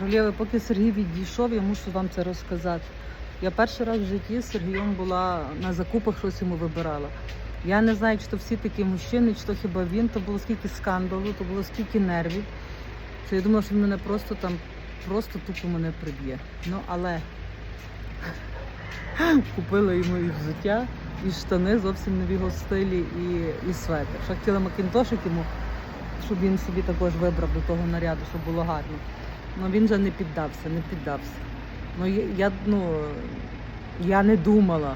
Королєви, поки Сергій відійшов, я мушу вам це розказати. Я перший раз в житті з Сергієм була на закупах, щось йому вибирала. Я не знаю, чи то всі такі мужчини, чи то хіба він, то було скільки скандалу, то було скільки нервів. Що я думала, що він мене просто там, просто тупо мене приб'є. Ну, але купила йому і взуття, і штани зовсім не в його стилі, і, і светр. Ще хотіла макінтошик йому, щоб він собі також вибрав до того наряду, щоб було гарно. Ну він же не піддався, не піддався. Ну я, ну, я не думала,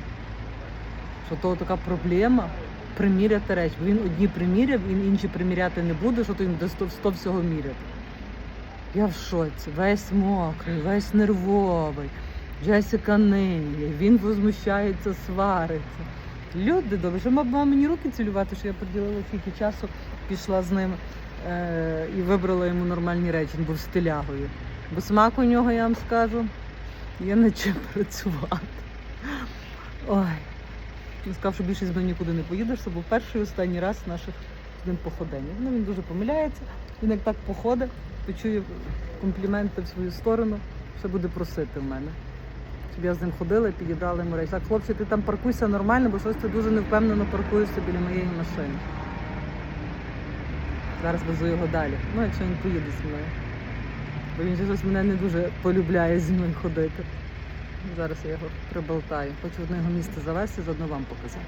що то така проблема приміряти речі. Бо він одні приміряв, він інші приміряти не буде, що то він буде 100, 100 всього міряти. Я в шоці, весь мокрий, весь нервовий, Джесіка ниє, він возмущається, свариться. Люди добре, що мав мені руки цілювати, що я приділила скільки часу, пішла з ним е- і вибрала йому нормальні речі, він був стилягою. Бо смак у нього, я вам скажу, є над чим працювати. Ой. Він сказав, що більше з мною нікуди не поїдеш, що був перший і останній раз наших з ним походень. Ну, він дуже помиляється, він як так походить, то чує компліменти в свою сторону, все буде просити в мене. Щоб я з ним ходила і підібрала йому речі. Так, хлопці, ти там паркуйся нормально, бо щось ти дуже невпевнено паркуєшся біля моєї машини. Зараз везу його далі. Ну, якщо він поїде зі мною. Бо він же щось мене не дуже полюбляє зі мною ходити. Зараз я його приболтаю. Хочу одне його місце завести, заодно вам показати.